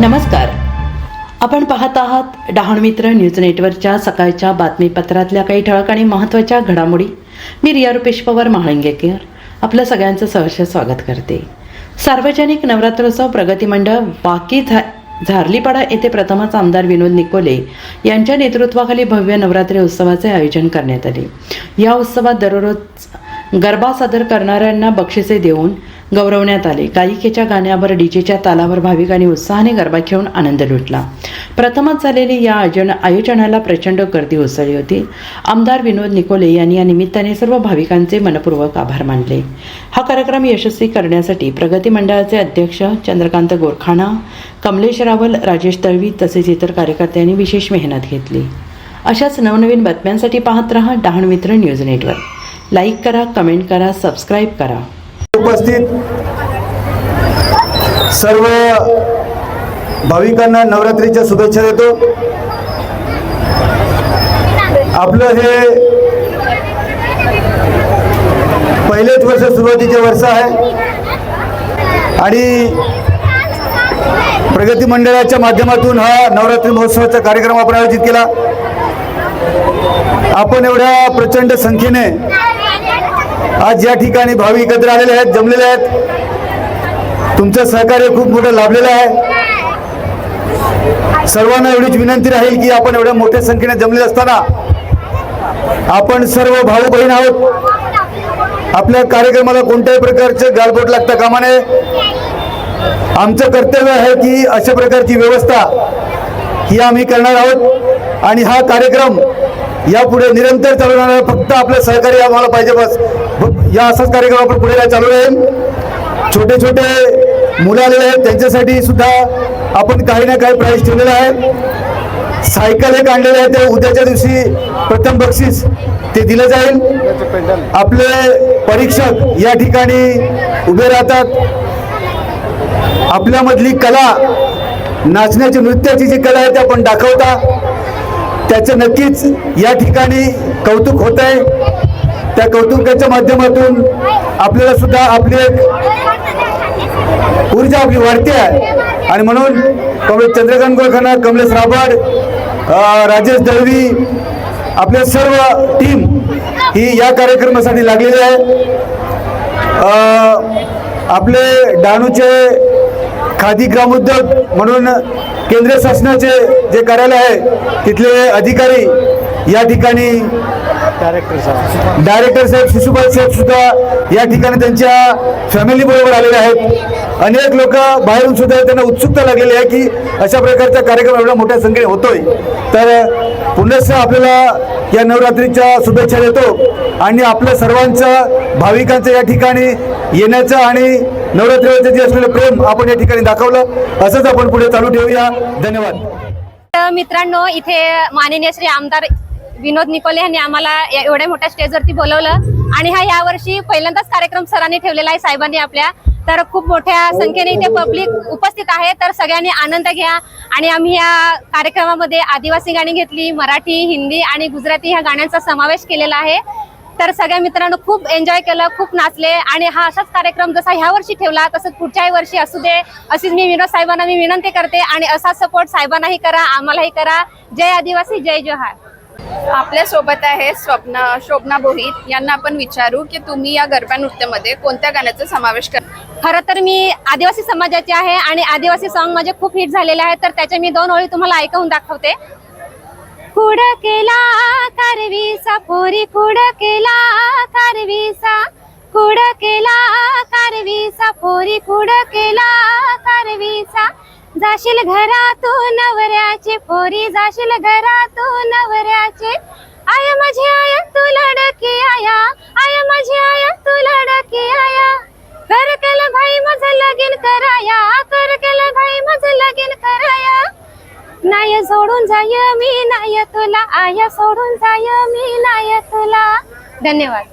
नमस्कार. आपण पाहत आहात डहाण मित्र न्यूज नेटवर्कच्या सकाळच्या बातमीपत्रातल्या काही ठळक आणि महत्त्वाच्या घडामोडी. मी रिया रुपेश पवार महाळंगेकर. आपलं सगळ्यांचं सहर्ष स्वागत करते. सार्वजनिक नवरात्रोत्सव प्रगती मंडळ बाकी झा झारलीपाडा येथे प्रथमच आमदार विनोद निकोले यांच्या नेतृत्वाखाली भव्य नवरात्री उत्सवाचे आयोजन करण्यात आले. या उत्सवात दररोज गरबा सादर करणाऱ्यांना बक्षिसे देऊन गौरवण्यात आले. गायिकेच्या गाण्यावर डीजेच्या तालावर भाविकांनी उत्साहाने गरबा खेळून आनंद लुटला. प्रथमच झालेली या आयोजन आयोजनाला प्रचंड गर्दी उसळली होती. आमदार विनोद निकोले यांनी या निमित्ताने सर्व भाविकांचे मनपूर्वक आभार मानले. हा कार्यक्रम यशस्वी करण्यासाठी प्रगती मंडळाचे अध्यक्ष चंद्रकांत गोरखाणा कमलेश रावल राजेश तळवी तसेच इतर कार्यकर्त्यांनी विशेष मेहनत घेतली. अशाच नवनवीन बातम्यांसाठी पाहत रहा डहाण मित्र न्यूज नेटवर्क. लाईक करा कमेंट करा सबस्क्राईब करा. उपस्थित सर्व भाविकांना नवरात्रीच्या शुभेच्छा देतो. आपलं हे पहिलेच वर्ष सुरुवातीचे वर्ष आहे. आणि प्रगती मंडळाच्या माध्यमातून हा नवरात्री महोत्सवाचा कार्यक्रम आपण आयोजित केला. आपण एवढ्या प्रचंड संख्येने आज या ठिकाणी भावी एकत्र आलेले आहेत जमलेले आहेत. तुमचं सहकार्य खूप मोठं लाभलेलं आहे. सर्वांना एवढीच विनंती राहील की आपण एवढ्या मोठ्या संख्येने जमलेले असताना आपण सर्व भाऊ बहीण आहोत. आपल्या कार्यक्रमाला कोणत्याही प्रकारचे गालबोट लागता कामा नये. आमचं कर्तव्य आहे की अशा प्रकारची व्यवस्था ही आम्ही करणार आहोत. आणि हा कार्यक्रम यापुढे निरंतर चालवणार फक्त आपलं सहकार्य आम्हाला पाहिजे बस. या असाच कार्यक्रम आपण पुढे चालू राहील? छोटे छोटे मुलं आलेले आहेत त्यांच्यासाठी सुद्धा आपण काही ना काही प्राईज ठेवलेलं आहे. सायकल एक आणलेलं आहे ते उद्याच्या दिवशी प्रथम बक्षीस ते दिलं जाईल. आपले परीक्षक या ठिकाणी उभे राहतात. आपल्यामधली कला नाचण्याची नृत्याची जी कला आहे ते आपण दाखवता. त्याचं नक्कीच या ठिकाणी कौतुक होत आहे. त्या कौतुकाच्या माध्यमातून आपल्याला सुद्धा आपली एक ऊर्जा आपली वाढते आहे. आणि म्हणून कमलेश चंद्रकांत गोळखाना कमलेश राबाड राजेश दळवी आपले सर्व टीम ही या कार्यक्रमासाठी लागलेली आहे. आपले डाणूचे खादी ग्रामोद्योग म्हणून केंद्र शासनाचे जे कार्यालय आहे तिथले अधिकारी या ठिकाणी डायरेक्टर साहेब. शिशुपाल साहेब सुद्धा या ठिकाणी त्यांच्या फॅमिली बरोबर आलेले आहेत. अनेक लोक बाहेरून सुद्धा त्यांना उत्सुकता लागलेली आहे की अशा प्रकारचा कार्यक्रम एवढ्या मोठ्या संख्येने होतोय. तर पुनश्च आपल्याला या नवरात्रीच्या शुभेच्छा देतो. आणि आपल्या सर्वांचं भाविकांचं या ठिकाणी येण्याचं आणि नवरात्रीवरचं जे असलेलं प्रेम आपण या ठिकाणी दाखवलं असंच आपण पुढे चालू ठेवूया. धन्यवाद. तर मित्रांनो इथे माननीय श्री आमदार विनोद निकोले यांनी आम्हाला या- एवढ्या मोठ्या स्टेजवरती बोलवलं. आणि हा यावर्षी पहिल्यांदाच कार्यक्रम सरांनी ठेवलेला आहे साहेबांनी आपल्या. तर खूप मोठ्या संख्येने इथे पब्लिक उपस्थित आहे. तर सगळ्यांनी आनंद घ्या. आणि आम्ही या कार्यक्रमामध्ये आदिवासी गाणी घेतली मराठी हिंदी आणि गुजराती ह्या गाण्यांचा समावेश केलेला आहे. तर सगळ्या मित्रांनो खूप एन्जॉय केलं खूप नाचले. आणि हा असाच कार्यक्रम जसा ह्या वर्षी ठेवला तसंच पुढच्याही वर्षी असू दे. अशीच मी विनोद साहेबांना मी विनंती करते. आणि असा सपोर्ट साहेबांनाही करा आम्हालाही करा. जय आदिवासी जय जोहार. आपल्यासोबत आहे स्वप्न शोभना बोहित यांना आपण विचारू की तुम्ही या गरबा नृत्यामध्ये कोणत्या गाण्याचा समावेश कर खरं तर मी आदिवासी समाजाची आहे आणि आदिवासी सॉन्ग माझे खूप हिट झालेले आहेत तर त्याच्या मी दोन ओळी तुम्हाला ऐकवून दाखवते. कुड केला कारवीसा पोरी कुड केला कारवीसा. कुड केला कारवीसा पोरी कुड केला कारवीसा. जाशील घरातून नवऱ्याचे पोरी जाशील घरातून नवऱ्याचे. आय माझी आय तू लडकी आया. आय माझी आय तू लडकी आया. कर केलं भाई माझं लगीन कराया. कर केलं भाई माझं लगीन कराया. नाय सोडून जाय मी नाय तुला. आया सोडून जाय मी नाय तुला. धन्यवाद.